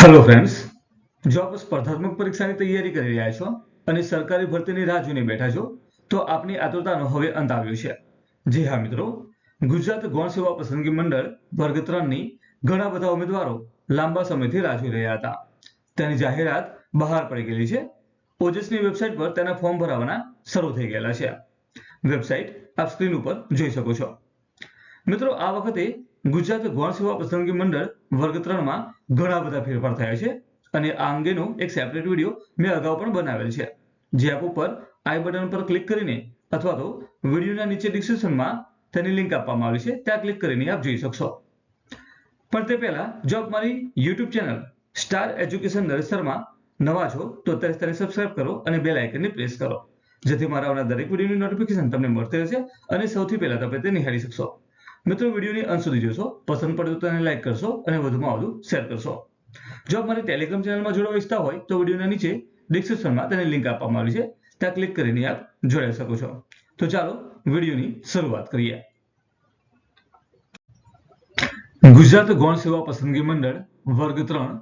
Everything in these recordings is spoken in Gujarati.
હેલો ફ્રેન્ડ્સ જો આપ સ્પર્ધાત્મક પરીક્ષાની તૈયારી કરી રહ્યા છો અને સરકારી ભરતીની રાહ જોઈને બેઠા છો તો આપની આતુરતાનો હવે અંત આવ્યો છે. જી હા મિત્રો. ગુજરાત ગૌણ સેવા પસંદગી મંડળ વર્ગ ત્રણની ઘણા બધા ઉમેદવારો લાંબા સમયથી રાહ જોઈ રહ્યા હતા. તેની જાહેરાત બહાર પડી ગયેલી છે. ઓજસની વેબસાઇટ પર તેના ફોર્મ ભરાવાના શરૂ થઈ ગયેલા છે. વેબસાઇટ આપ સ્ક્રીન ઉપર જોઈ શકો છો. મિત્રો આ વખતે ગુજરાત ગૌણ સેવા પસંદગી મંડળ વર્ગ ત્રણમાં ઘણા બધા ફેરફાર થયા છે અને આ અંગેનો એક સેપરેટ વીડિયો મેં અગાઉ પણ બનાવેલ છે. જે આપ ઉપર આઈ બટન પર ક્લિક કરીને અથવા તો વિડીયોના નીચે ડિસ્ક્રિપ્શનમાં તેની લિંક આપવામાં આવી છે, ત્યાં ક્લિક કરીને આપ જોઈ શકશો. પણ તે પહેલા, જો આપ મારી યુટ્યુબ ચેનલ સ્ટાર એજ્યુકેશન નરેસરમાં નવા છો, તો અત્યારે તેને સબસ્ક્રાઇબ કરો અને બેલ આઇકનને પ્રેસ કરો. જેથી મારા આવનાર દરેક વિડીયોની નોટિફિકેશન તમને મળતી રહેશે અને સૌથી પહેલા તમે તે નિહાળી શકશો. મિત્રો વિડીયોની અંત સુધી જોશો. પસંદ પડે તો તેને લાઈક કરશો અને વધુમાં વધુ શેર કરશો. જો અમારી મારી ટેલિગ્રામ ચેનલમાં જોડાવા ઈચ્છતા હોય, તો વિડીયોના નીચે ડિસ્ક્રિપ્શનમાં તેની લિંક આપવામાં આવી છે. ત્યાં ક્લિક કરીને આપ જોડાઈ શકો છો. તો ચાલો, વિડીયોની શરૂઆત કરીએ. ગુજરાત ગૌણ સેવા પસંદગી મંડળ, વર્ગ ત્રણ,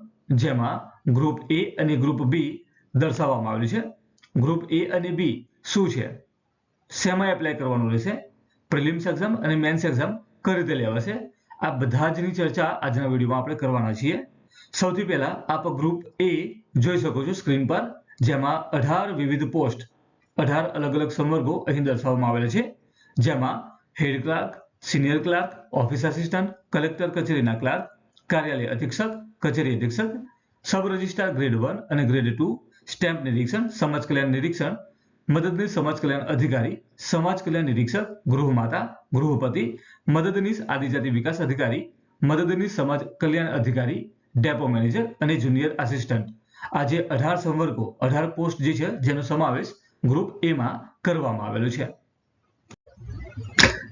જેમાં ગ્રુપ એ અને ગ્રુપ બી દર્શાવવામાં આવેલું છે. ગ્રુપ એ અને બી શું છે? શેમાં એપ્લાય કરવાનું રહેશે? પ્રિલિમ્સ એક્ઝામ અને મેન્સ એક્ઝામ કઈ રીતે લેવાશે? આ બધા જની ચર્ચા આજના વિડીયોમાં આપણે કરવાના છીએ. સૌથી પહેલા આપ ગ્રુપ એ જોઈ શકો છો સ્ક્રીન પર, જેમાં અઢાર વિવિધ પોસ્ટ અઢાર અલગ અલગ સંવર્ગો અહીં દર્શાવવામાં આવેલા છે. જેમાં head clerk senior clerk office assistant collector કચેરીના ક્લાર્ક કાર્યાલય અધિક્ષક, કચેરી અધિક્ષક સબ રજિસ્ટ્રાર ગ્રેડ વન અને ગ્રેડ ટુ સ્ટેમ્પ નિરીક્ષણ, સમાજ કલ્યાણ નિરીક્ષણ મદદનીશ સમાજ કલ્યાણ અધિકારી સમાજ કલ્યાણ નિરીક્ષક, ગૃહમાતા, ગૃહપતિ, મદદનીશ આદિજાતિ વિકાસ અધિકારી, મદદનીશ સમાજ કલ્યાણ અધિકારી, ડેપો મેનેજર અને જુનિયર આસિસ્ટન્ટ. આ અઢાર સંવર્ગો, અઢાર પોસ્ટ જે છે, જેનો સમાવેશ ગ્રુપ એ માં કરવામાં આવેલો છે.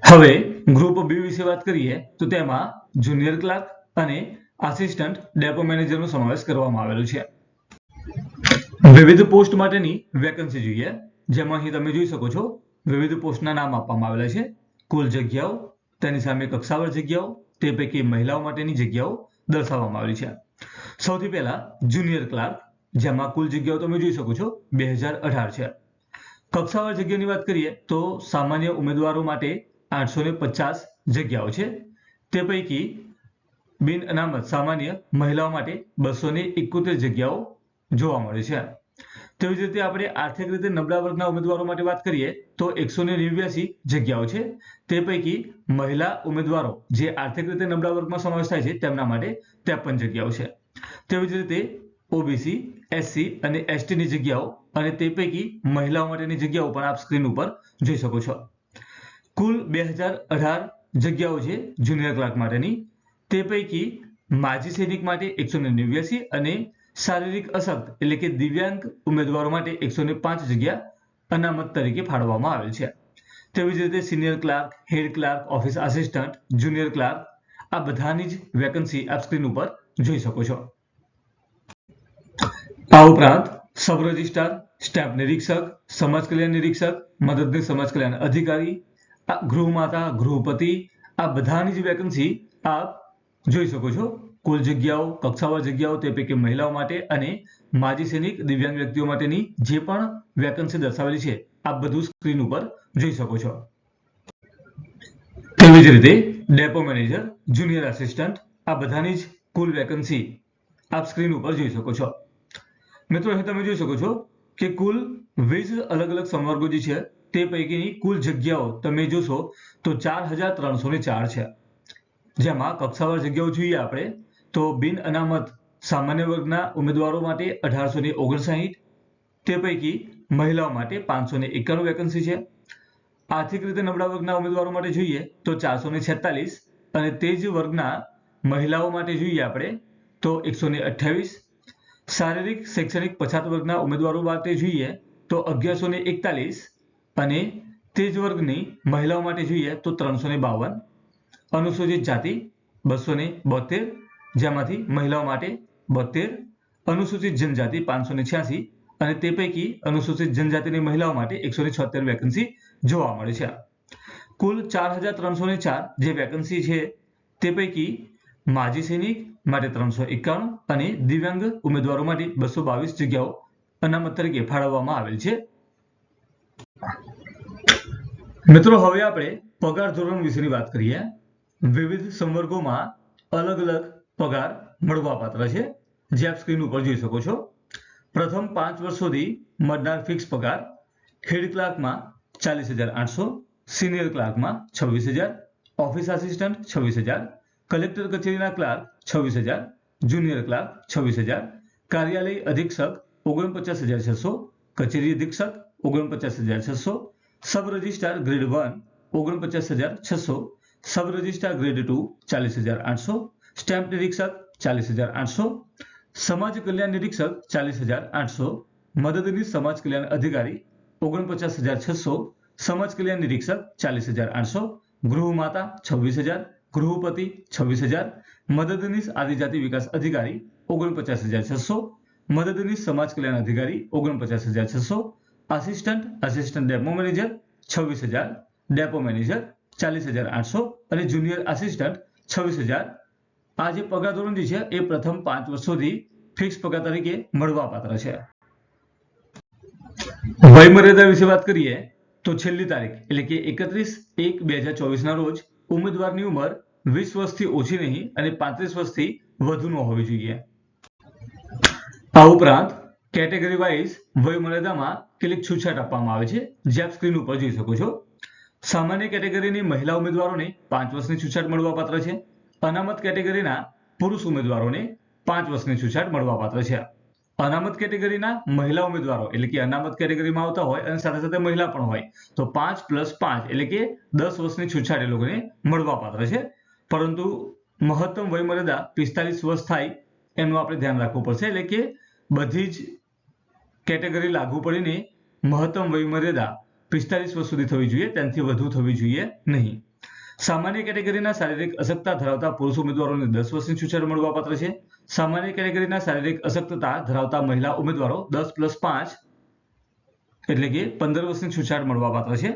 હવે ગ્રુપ બી વિશે વાત કરીએ, તો તેમાં જુનિયર ક્લાર્ક અને આસિસ્ટન્ટ ડેપો મેનેજરનો સમાવેશ કરવામાં આવેલો છે. વિવિધ પોસ્ટ માટેની વેકન્સી જોઈએ. જેમાં અહીં તમે જોઈ શકો છો, વિવિધ પોસ્ટના નામ આપવામાં આવેલા છે. કુલ જગ્યાઓ, તેની સામે કક્ષાવાર જગ્યાઓ, તે પૈકી મહિલાઓ માટેની જગ્યાઓ દર્શાવવામાં આવેલી છે. સૌથી પહેલા જુનિયર ક્લાર્ક, જેમાં કુલ જગ્યાઓ તમે જોઈ શકો છો, બે હજાર અઢાર છે. કક્ષાવાર જગ્યાની વાત કરીએ તો સામાન્ય ઉમેદવારો માટે આઠસો ને પચાસ જગ્યાઓ છે. તે પૈકી બિન અનામત સામાન્ય મહિલાઓ માટે બસો ને એકોતેર જગ્યાઓ જોવા મળે છે. તેવી જ રીતે આપણે આર્થિક રીતે નબળા વર્ગના ઉમેદવારો માટે વાત કરીએ, તો એકસો ને નેવ્યાસી જગ્યાઓ છે. તે પૈકી મહિલા ઉમેદવારો જે આર્થિક રીતે નબળા વર્ગમાં સમાવેશ થાય છે, તેમના માટે ત્રેપન જગ્યાઓ છે. તેવી જ રીતે ઓબીસી, એસસી અને એસટીની જગ્યાઓ અને તે પૈકી મહિલાઓ માટેની જગ્યાઓ પણ આપ સ્ક્રીન ઉપર જોઈ શકો છો. કુલ બે હજાર અઢાર જગ્યાઓ છે જુનિયર ક્લાર્ક માટેની. તે પૈકી માજી સૈનિક માટે એકસો ને નેવ્યાસી અને શારીરિક અશક્ત એટલે કે દિવ્યાંગ ઉમેદવારો માટે એકસો પાંચ જગ્યા અનામત તરીકે ફાળવવામાં આવેલ છે. તેવી જ રીતે senior clerk head clerk office assistant junior clerk આ બધાની જ વેકન્સી આપ સ્ક્રીન ઉપર જોઈ શકો છો. આ ઉપરાંત સબ રજિસ્ટ્રાર સ્ટેમ્પ નિરીક્ષક, સમાજ કલ્યાણ નિરીક્ષક મદદની સમાજ કલ્યાણ અધિકારી, આ ગૃહમાતા, ગૃહપતિ, આ બધાની જ વેકન્સી આપ જોઈ શકો છો. કુલ જગ્યાઓ કક્ષાવાર જગ્યાઓ તે પૈકી મહિલાઓ માટે અને માજી સૈનિક, દિવ્યાંગ વ્યક્તિઓ માટેની જે પણ વેકન્સી દર્શાવેલી છે, આપ બધું સ્ક્રીન ઉપર જોઈ શકો છો. તેવી જ રીતે ડેપો મેનેજર જુનિયર આસિસ્ટન્ટ આ બધાની જ કુલ વેકન્સી આપ સ્ક્રીન ઉપર જોઈ શકો છો. મિત્રો, અહીં તમે જોઈ શકો છો કે કુલ વીસ અલગ અલગ સંવર્ગો જે છે, તે પૈકીની કુલ જગ્યાઓ તમે જોશો તો ચાર હજાર ત્રણસો ને ચાર છે. જેમાં કક્ષાવાર જગ્યાઓ જોઈએ આપણે તો બિન અનામત સામાન્ય વર્ગના ઉમેદવારો માટે અઢારસો ને ઓગણસાહીઠ તે પૈકી મહિલાઓ માટે પાંચસો ને એકાણું વેકન્સી છે. આર્થિક રીતે નબળા વર્ગના ઉમેદવારો માટે જોઈએ તો ચારસો ને છેતાલીસ અને તે જ વર્ગના મહિલાઓ માટે જોઈએ આપણે તો એકસો ને અઠ્યાવીસ શારીરિક, શૈક્ષણિક પછાત વર્ગના ઉમેદવારો માટે જોઈએ તો અગિયારસો ને એકતાલીસ અને તે જ વર્ગની મહિલાઓ માટે જોઈએ તો ત્રણસો ને બાવન. અનુસૂચિત જાતિ બસો ને બોતેર જેમાંથી મહિલાઓ માટે બોતેર, અનુસૂચિત જનજાતિ પાંચસો ને છ્યાસી અને તે પૈકી અનુસૂચિત જનજાતિની મહિલાઓ માટે એકસો ને છોતેર વેકન્સી જોવા મળે છે. કુલ ચાર હજાર ત્રણસો ને ચાર જે વેકન્સી છે તે પૈકી માજી સૈનિક માટે ત્રણસો એકાણું અને દિવ્યાંગ ઉમેદવારો માટે બસો બાવીસ જગ્યાઓ અનામત તરીકે ફાળવવામાં આવેલ છે. મિત્રો, હવે આપણે પગાર ધોરણ વિશેની વાત કરીએ. વિવિધ સંવર્ગોમાં અલગ અલગ પગાર મળવાપાત્ર છે. જે આપ સ્ક્રીન ઉપર જોઈ શકો છો. પ્રથમ પાંચ વર્ષ સુધી મળનાર ફિક્સ પગાર હેડ ક્લાર્કમાં ચાલીસ હજાર આઠસો સિનિયર ક્લાર્કમાં છવ્વીસ હજાર ઓફિસ આસિસ્ટન્ટ છવ્વીસ હજાર કલેક્ટર કચેરીના ક્લાર્ક છવ્વીસ હજાર જુનિયર ક્લાર્ક છવ્વીસ હજાર, કાર્યાલય અધિક્ષક ઓગણપચાસ હજાર છસો, કચેરી અધિક્ષક ઓગણપચાસ હજાર છસો સબ રજિસ્ટ્રાર ગ્રેડ વન ઓગણપચાસ હજાર છસો સબ રજિસ્ટ્રાર ગ્રેડ ટુ ચાલીસ હજાર આઠસો સ્ટેમ્પ નિરીક્ષક ચાલીસ હજાર આઠસો સમાજ કલ્યાણ નિરીક્ષક ચાલીસ હજાર આઠસો મદદનીશ સમાજ કલ્યાણ અધિકારી ઓગણપચાસ હજાર છસો સમાજ કલ્યાણ નિરીક્ષક ચાલીસ હજાર આઠસો ગૃહમાતા છવ્વીસ હજાર ગૃહપતિ છવ્વીસ હજાર મદદનીશ આદિજાતિ વિકાસ અધિકારી ઓગણપચાસ હજાર છસો મદદનીશ સમાજ કલ્યાણ અધિકારી ઓગણપચાસ હજાર છસો આસિસ્ટન્ટ આસિસ્ટન્ટ ડેપો મેનેજર છવ્વીસ હજાર ડેપો મેનેજર ચાલીસ હજાર આઠસો અને જુનિયર આસિસ્ટન્ટ છવ્વીસ હજાર આ જે પગાર ધોરણ છે, એ પ્રથમ પાંચ વર્ષોથી ફિક્સ પગાર તરીકે મળવા પાત્ર છે વયમર્યાદા વિશે વાત કરીએ, તો છેલ્લી તારીખ, એટલે કે એકત્રીસ એક બે હજાર ચોવીસના રોજ ઉમેદવારની ઉંમર વીસ વર્ષથી ઓછી નહીં અને પાંત્રીસ વર્ષથી વધુ ન હોવી જોઈએ. આ ઉપરાંત કેટેગરી વાઇઝ વયમર્યાદામાં કેટલીક છૂટછાટ આપવામાં આવે છે, જે આપ સ્ક્રીન ઉપર જોઈ શકો છો. સામાન્ય કેટેગરીની મહિલા ઉમેદવારોને પાંચ વર્ષની છૂટછાટ મળવાપાત્ર છે અનામત કેટેગરીના પુરુષ ઉમેદવારોને પાંચ વર્ષની છૂટછાટ મળવાપાત્ર છે. અનામત કેટેગરીના મહિલા ઉમેદવારો એટલે કે અનામત કેટેગરીમાં આવતા હોય અને સાથે સાથે મહિલા પણ હોય, તો પાંચ પ્લસ પાંચ એટલે કે દસ વર્ષની છૂટછાટ એ લોકોને મળવાપાત્ર છે. પરંતુ મહત્તમ વયમર્યાદા પિસ્તાલીસ વર્ષ થાય એનું આપણે ધ્યાન રાખવું પડશે એટલે કે બધી જ કેટેગરી લાગુ પડીને મહત્તમ વયમર્યાદા પિસ્તાલીસ વર્ષ સુધી થવી જોઈએ તેનાથી વધુ થવી જોઈએ નહીં. સામાન્ય કેટેગરીના શારીરિક અશક્તતા ધરાવતા પુરુષ ઉમેદવારોને દસ વર્ષની છૂટછાટ મળવાપાત્ર છે. સામાન્ય કેટેગરીના શારીરિક અશક્તતા ધરાવતા મહિલા ઉમેદવારો દસ પ્લસ પાંચ એટલે કે પંદર વર્ષની છૂટછાટ મળવાપાત્ર છે.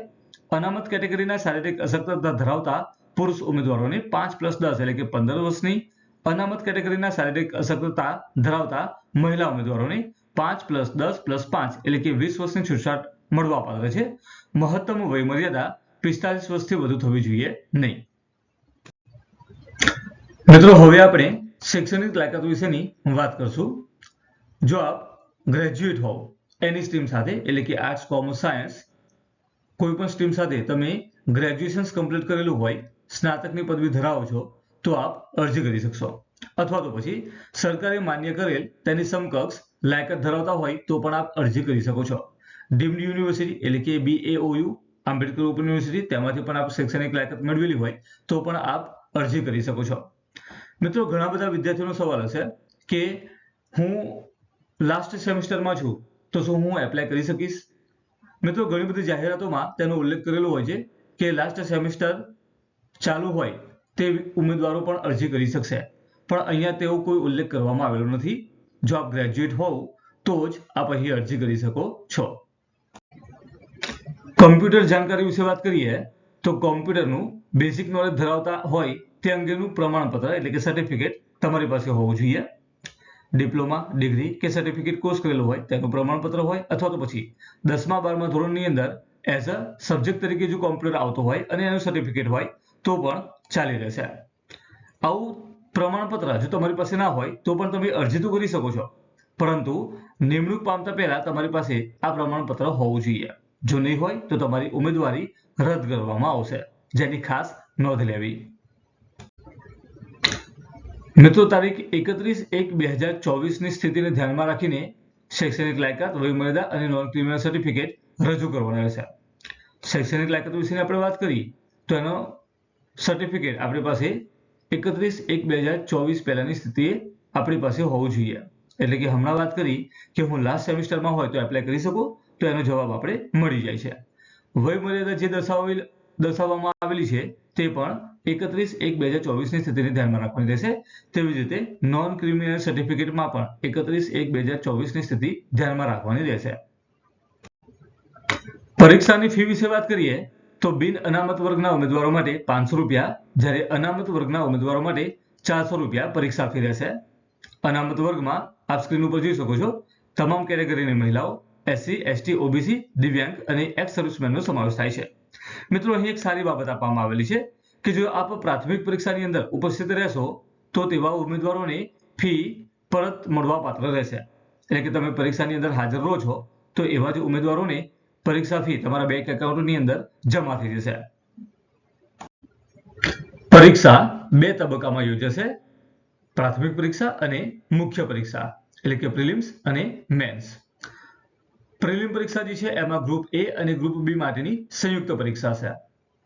અનામત કેટેગરીના શારીરિક અશક્તતા ધરાવતા પુરુષ ઉમેદવારોને પાંચ પ્લસ દસ એટલે કે પંદર વર્ષની અનામત કેટેગરીના શારીરિક અશક્તતા ધરાવતા મહિલા ઉમેદવારોને પાંચ પ્લસ દસ પ્લસ પાંચ એટલે કે વીસ વર્ષની છૂટછાટ મળવાપાત્ર છે. મહત્તમ વયમર્યાદા પિસ્તાલીસ વર્ષથી વધુ થવી જોઈએ નહીં. મિત્રો હવે આપણે શૈક્ષણિક લાયકાત વિશેની વાત કરશું. જો આપ ગ્રેજ્યુએટ હોવ એની સ્ટ્રીમ સાથે એટલે કે આર્ટ્સ કોમર્સ સાયન્સ કોઈ પણ સ્ટ્રીમ સાથે તમે ગ્રેજ્યુએશન કમ્પ્લીટ કરેલું હોય સ્નાતકની પદવી ધરાવો છો તો આપ અરજી કરી શકશો. અથવા તો પછી સરકારે માન્ય કરેલ તેની સમકક્ષ લાયકાત ધરાવતા હોય તો પણ આપ અરજી કરી શકો છો. ડીમ્ડ યુનિવર્સિટી એટલે કે બીએઓયુ આંબેડકર ઓપન યુનિવર્સિટી તેમાંથી પણ આપ શૈક્ષણિક લાયકાત મેળવેલી હોય તો પણ આપ અરજી કરી શકો છો. મિત્રો, ઘણા બધા વિદ્યાર્થીઓનો સવાલ હશે કે હું લાસ્ટ સેમિસ્ટરમાં છું તો શું હું એપ્લાય કરી શકીશ? મિત્રો, ઘણી બધી જાહેરાતોમાં તેનો ઉલ્લેખ કરેલો હોય છે કે લાસ્ટ સેમિસ્ટર ચાલુ હોય તે ઉમેદવારો પણ અરજી કરી શકશે. પણ અહીંયા તેવો કોઈ ઉલ્લેખ કરવામાં આવેલો નથી. જો આપ ગ્રેજ્યુએટ હોવ તો જ આપ અહીં અરજી કરી શકો છો. કમ્પ્યુટર જાણકારી વિશે વાત કરીએ, તો કોમ્પ્યુટરનું બેઝિક નોલેજ ધરાવતા હોય તે અંગેનું પ્રમાણપત્ર એટલે કે સર્ટિફિકેટ તમારી પાસે હોવું જોઈએ. ડિપ્લોમા ડિગ્રી કે સર્ટિફિકેટ કોર્સ કરેલો હોય તેનું પ્રમાણપત્ર હોય અથવા તો પછી દસમા, બારમા ધોરણની અંદર એઝ અ સબ્જેક્ટ તરીકે જો કોમ્પ્યુટર આવતો હોય અને એનું સર્ટિફિકેટ હોય, તો પણ ચાલી રહેશે. આવું પ્રમાણપત્ર જો તમારી પાસે ના હોય, તો પણ તમે અરજી તો કરી શકો છો. પરંતુ નિમણૂક પામતા પહેલા તમારી પાસે આ પ્રમાણપત્ર હોવું જોઈએ. જો નહીં હોય, તો તમારી ઉમેદવારી રદ કરવામાં આવશે. જેની ખાસ નોંધ લેવી. મિત્રો, તારીખ એકત્રીસ એક બે હજાર ચોવીસની સ્થિતિને ધ્યાનમાં રાખીને શૈક્ષણિક લાયકાત વયમર્યાદા અને નોન ક્રિમિનલ સર્ટિફિકેટ રજૂ કરવાના રહેશે. શૈક્ષણિક લાયકાત વિશેની આપણે વાત કરી, તો એનો સર્ટિફિકેટ આપણી પાસે એકત્રીસ એક બે હજાર ચોવીસ પહેલાની સ્થિતિએ આપણી પાસે હોવું જોઈએ. એટલે કે હમણાં વાત કરી કે હું લાસ્ટ સેમિસ્ટરમાં હોય તો એપ્લાય કરી શકું, તો એનો જવાબ આપણે મળી જાય છે. વયમર્યાદા જે દર્શાવેલ દર્શાવવામાં આવેલી છે તે પણ એકત્રીસ એક બે હજાર ચોવીસની સ્થિતિને ધ્યાનમાં રાખવાની રહેશે. તેવી જ રીતે નોન ક્રિમિનલ સર્ટિફિકેટમાં પણ એકત્રીસ એક બે હજાર ચોવીસની સ્થિતિ ધ્યાનમાં રાખવાની રહેશે. પરીક્ષાની ફી વિશે વાત કરીએ, તો બિન અનામત વર્ગના ઉમેદવારો માટે પાંચસો રૂપિયા, જ્યારે અનામત વર્ગના ઉમેદવારો માટે ચારસો રૂપિયા પરીક્ષા ફી રહેશે. અનામત વર્ગમાં આપ સ્ક્રીન ઉપર જોઈ શકો છો, તમામ કેટેગરીની મહિલાઓ એસસી એસટી ઓબીસી દિવ્યાંગ અને એક્સ સર્વિસમેનનો સમાવેશ થાય છે. મિત્રો, અહીં એક સારી બાબત આપવામાં આવેલી છે કે જો આપ પ્રાથમિક પરીક્ષાની અંદર ઉપસ્થિત રહેશો, તો તેવા ઉમેદવારોને ફી પરત મળવાપાત્ર રહેશે. એટલે કે તમે પરીક્ષાની અંદર હાજર રહો છો, તો એવા જ ઉમેદવારોને પરીક્ષા ફી તમારા બેંક એકાઉન્ટની અંદર જમા થઈ જશે. પરીક્ષા બે તબક્કામાં યોજાશે, પ્રાથમિક પરીક્ષા અને મુખ્ય પરીક્ષા. એટલે કે પ્રિલિમ્સ અને મેન્સ પ્રિલિમ પરીક્ષા જે છે, એમાં ગ્રુપ એ અને ગ્રુપ બી માટેની સંયુક્ત પરીક્ષા છે.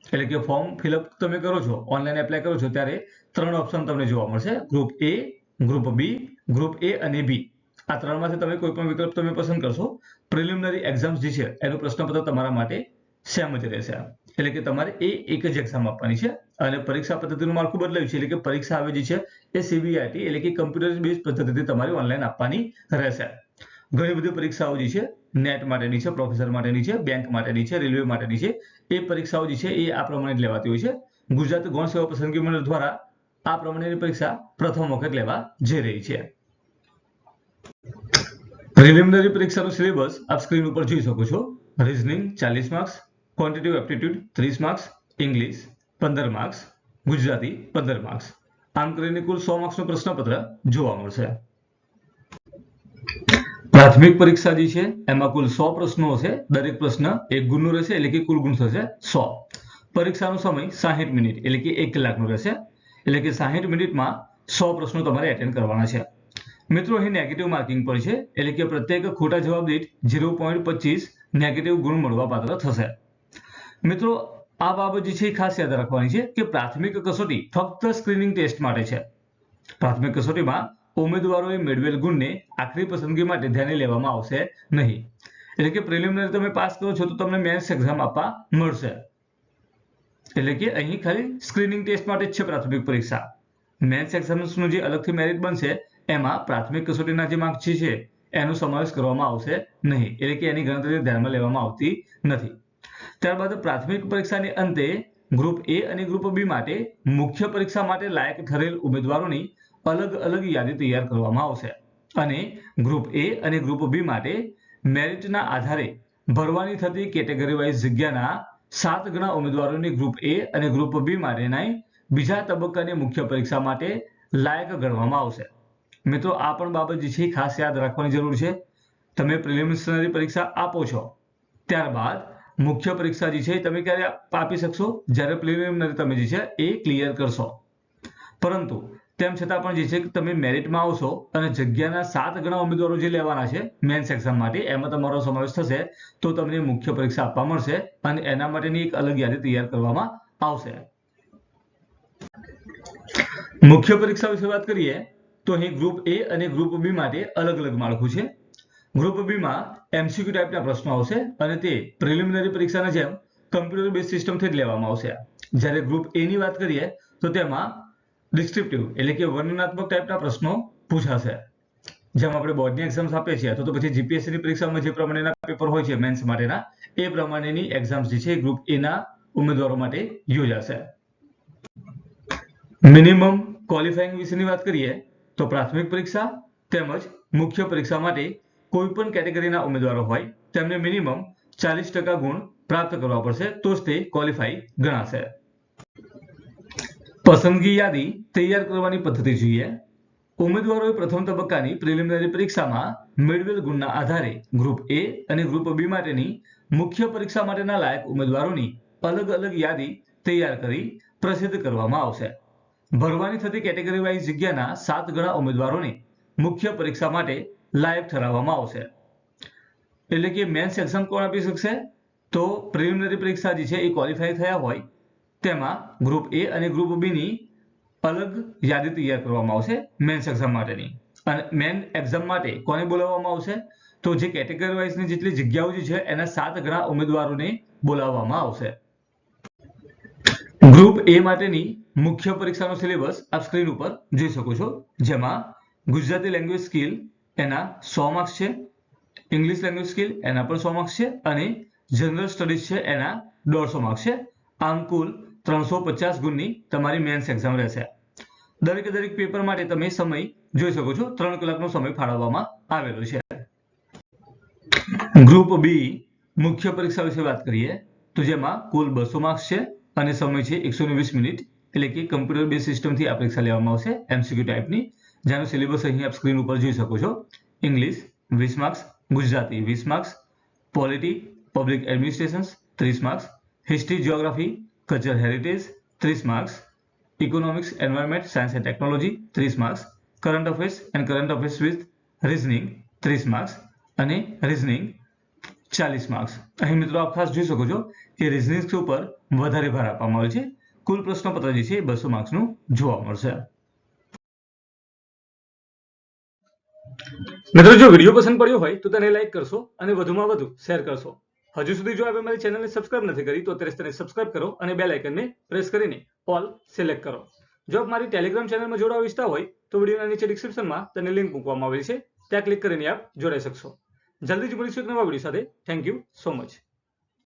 એટલે કે ફોર્મ ફિલઅપ તમે કરો છો ઓનલાઈન એપ્લાય કરો છો, ત્યારે ત્રણ ઓપ્શન તમને જોવા મળશે. Group A group B group A અને બી આ ત્રણમાંથી તમે કોઈ પણ વિકલ્પ તમે પસંદ કરશો. પ્રિલિમિનરી એક્ઝામ્સ જે છે, એનું પ્રશ્નપત્ર તમારા માટે સેમ જ રહેશે. એટલે કે તમારે એ એક જ એક્ઝામ આપવાની છે. અને પરીક્ષા પદ્ધતિનું માળખું બદલાયું છે. એટલે કે પરીક્ષા આવે જે છે એ સીબીઆઈટી એટલે કે કમ્પ્યુટર બેઝ પદ્ધતિથી તમારે ઓનલાઈન આપવાની રહેશે. ઘણી બધી પરીક્ષાઓ જે છે નેટ માટેની છે પ્રોફેસર માટેની છે બેંક માટેની છે રેલવે માટેની છે. એ પરીક્ષાઓ જે છે એ આ પ્રમાણે જ લેવાતી હોય છે. ગુજરાત ગૌણ સેવા પસંદગી મંડળ દ્વારા આ પ્રમાણેની પરીક્ષા પ્રથમ વખત લેવા જઈ રહી છે. પ્રિલિમિનરી પરીક્ષાનો સિલેબસ આપ સ્ક્રીન ઉપર જોઈ શકો છો. રીઝનિંગ ચાલીસ માર્ક્સ ક્વોન્ટિટિવ એપ્ટિટ્યુડ ત્રીસ માર્ક્સ ઇંગ્લિશ પંદર માર્ક્સ ગુજરાતી પંદર માર્ક્સ આમ કરીને કુલ સો માર્ક્સનું પ્રશ્નપત્ર જોવા મળશે. પ્રાથમિક પરીક્ષા જે છે, એમાં કુલ સો પ્રશ્નો હશે. દરેક પ્રશ્ન એક ગુણનો રહેશે, એટલે કે કુલ ગુણ થશે સો. પરીક્ષાનો સમય સાહીઠ મિનિટ, એટલે કે એક કલાકનો રહેશે. એટલે કે સાહીઠ મિનિટમાં સો પ્રશ્નો તમારે એટેન્ડ કરવાના છે. મિત્રો, અહીં નેગેટિવ માર્કિંગ પર છે, એટલે કે પ્રત્યેક ખોટા જવાબ દીઠ ઝીરો પોઈન્ટ પચીસ નેગેટિવ ગુણ મળવા પાત્ર થશે. મિત્રો આ બાબત જે છે એ ખાસ યાદ રાખવાની છે કે પ્રાથમિક કસોટી ફક્ત સ્ક્રીનિંગ ટેસ્ટ માટે છે. પ્રાથમિક કસોટીમાં ઉમેદવારોએ મેળવેલ ગુણને આખરી પસંદગી માટે ધ્યાને લેવામાં આવશે નહીં. એટલે કે પ્રિલિમિનરી તમે પાસ કરો છો તો તમને મેન્સ એક્ઝામ આપવા મળશે. એટલે કે અહીં ખાલી સ્ક્રીનિંગ ટેસ્ટ માટે જ છે પ્રાથમિક પરીક્ષા. મેન્સ એક્ઝામ્સનું જે અલગથી મેરિટ બનશે, એમાં પ્રાથમિક કસોટીના જે માર્ક છે, એનો સમાવેશ કરવામાં આવશે નહીં. એટલે કે એની ગણતરી ધ્યાનમાં લેવામાં આવતી નથી. ત્યારબાદ પ્રાથમિક પરીક્ષાની અંતે ગ્રુપ એ અને ગ્રુપ બી માટે મુખ્ય પરીક્ષા માટે લાયક ઠરેલ ઉમેદવારોની અલગ અલગ યાદી તૈયાર કરવામાં આવશે. અને ગ્રુપ એ અને ગ્રુપ બી માટે મેરિટના આધારે ભરવાની થતી કેટેગરી વાઇઝ જગ્યાના સાત ગણા ઉમેદવારોની ગ્રુપ એ અને ગ્રુપ બી માટેના બીજા તબક્કાની મુખ્ય પરીક્ષા માટે લાયક ગણવામાં આવશે. મિત્રો, આ પણ બાબત જે છે ખાસ યાદ રાખવાની જરૂર છે. તમે પ્રિલિમિનરી પરીક્ષા આપો છો. ત્યારબાદ મુખ્ય પરીક્ષા જે છે તમે ક્યારે આપી શકશો? જ્યારે પ્રિલિમિનરી તમે જે છે એ ક્લિયર કરશો. પરંતુ તેમ છતાં પણ જે છે કે તમે મેરિટમાં આવશો અને જગ્યાના સાત ગણા ઉમેદવારો જે લેવાના છે મેન્સ એક્ઝામ માટે, એમાં તમારો સમાવેશ થશે, તો તમને મુખ્ય પરીક્ષા આપવા મળશે અને એના માટેની એક અલગ યાદી તૈયાર કરવામાં આવશે. મુખ્ય પરીક્ષા વિશે વાત કરીએ, તો અહીં ગ્રુપ એ અને ગ્રુપ બી માટે અલગ અલગ માળખું છે. ગ્રુપ બી માં એમસીક્યુ ટાઈપના પ્રશ્નો આવશે અને તે પ્રિલિમિનરી પરીક્ષાના જેમ કમ્પ્યુટર બેઝ સિસ્ટમથી જ લેવામાં આવશે. જ્યારે ગ્રુપ એ ની વાત કરીએ તો તેમાં ડિસ્ક્રિપ્ટિવ એટલે કે વર્ણનાત્મક ટાઈપના પ્રશ્નો પૂછાશે. જેમ આપણે બોર્ડની એક્ઝામ્સ આપીએ છીએ, તો પછી જીપીએસસી ની પરીક્ષામાં જે પ્રમાણેના પેપર હોય છે મેન્સ માટેના, એ પ્રમાણેની એક્ઝામ્સ જે છે ગ્રુપ એ ના ઉમેદવારો માટે યોજાશે. મિનિમમ ક્વોલિફાઈંગ વિશેની વાત કરીએ તો પ્રાથમિક પરીક્ષા તેમજ મુખ્ય પરીક્ષા માટે કોઈ પણ કેટેગરીના ઉમેદવારો હોય, તેમને મિનિમમ ચાલીસ ટકા ગુણ પ્રાપ્ત કરવા પડશે, તો જ તે ક્વોલિફાઈ ગણાશે. પસંદગી યાદી તૈયાર કરવાની પદ્ધતિ જોઈએ. ઉમેદવારોએ પ્રથમ તબક્કાની પ્રિલિમિનરી પરીક્ષામાં મેળવેલ ગુણના આધારે ગ્રુપ એ અને ગ્રુપ બી માટેની મુખ્ય પરીક્ષા માટેના લાયક ઉમેદવારોની અલગ અલગ યાદી તૈયાર કરી પ્રસિદ્ધ કરવામાં આવશે. ભરવાની થતી કેટેગરી વાઇઝ જગ્યાના સાત ગણા ઉમેદવારોને મુખ્ય પરીક્ષા માટે લાયક ઠરાવવામાં આવશે. એટલે કે મેન સેક્શન કોણ આપી શકશે? તો પ્રિલિમિનરી પરીક્ષા જે છે એ ક્વોલિફાય થયા હોય. તેમાં ગ્રુપ એ અને ગ્રુપ બી ની અલગ યાદી તૈયાર કરવામાં આવશે મેન સેક્શન માટેની. અને મેન એક્ઝામ માટે કોને બોલાવવામાં આવશે? તો જે કેટેગરી વાઇઝની જેટલી જગ્યાઓ જે છે એના સાત ગણા ઉમેદવારોને બોલાવવામાં આવશે. ગ્રુપ એ માટેની મુખ્ય પરીક્ષાનો સિલેબસ આપ સ્ક્રીન ઉપર જોઈ શકો છો. જેમાં ગુજરાતી લેંગ્વેજ સ્કિલ એના સો માર્ક્સ છે. ઇંગ્લિશ લેંગ્વેજ સ્કિલ એના પણ સો માર્ક્સ છે અને જનરલ સ્ટડીઝ છે એના દોઢસો માર્ક્સ છે. આમ કુલ ત્રણસો પચાસ ગુણની તમારી મેન્સ એક્ઝામ રહેશે. દરેકે દરેક પેપર માટે તમે સમય જોઈ શકો છો. ત્રણ કલાકનો સમય ફાળવવામાં આવેલો છે. ગ્રુપ બી મુખ્ય પરીક્ષા વિશે વાત કરીએ તો જેમાં કુલ બસો માર્ક્સ છે અને સમય છે એકસો વીસ મિનિટ એટલે કે કમ્પ્યુટર બેઝ સિસ્ટમથી આ પરીક્ષા લેવામાં આવશે. એમસીક્યુ ટાઈપની જેનો સિલેબસ અહીં આપ સ્ક્રીન ઉપર જોઈ શકો છો. ઇંગ્લિશ વીસ માર્ક્સ ગુજરાતી વીસ માર્ક્સ પોલિટી પબ્લિક એડમિનિસ્ટ્રેશન ત્રીસ marks history geography culture heritage ત્રીસ marks economics environment science and technology ત્રીસ marks current affairs and current affairs with reasoning ત્રીસ માર્ક્સ અને રિઝનિંગ ચાલીસ માર્ક્સ અહીં મિત્રો આપ ખાસ જોઈ શકો છો કે રિઝનિંગ ઉપર વધારે ભાર આપવામાં આવ્યો છે. કુલ પ્રશ્નપત્ર જે છે એ બસો માર્ક્સનું જોવા મળશે. મિત્રો, જો વીડિયો પસંદ પડ્યો હોય તો તેને લાઈક કરશો અને વધુમાં વધુ શેર કરશો. હજુ સુધી જો આપણે મારી ચેનલને સબસ્ક્રાઇબ નથી કરી, તો અત્યારે તેને સબસ્ક્રાઇબ કરો અને બેલ આઇકનને પ્રેસ કરીને ઓલ સિલેક્ટ કરો. જો આપ મારી ટેલિગ્રામ ચેનલમાં જોડાવા ઈચ્છતા હોય, તો વિડીયોના નીચે ડિસ્ક્રિપ્શનમાં તેને લિંક મૂકવામાં આવેલી છે. ત્યાં ક્લિક કરીને આપ જોડાઈ શકશો. જલ્દી જ મળીશું એક નવા વીડિયો સાથે. Thank you so much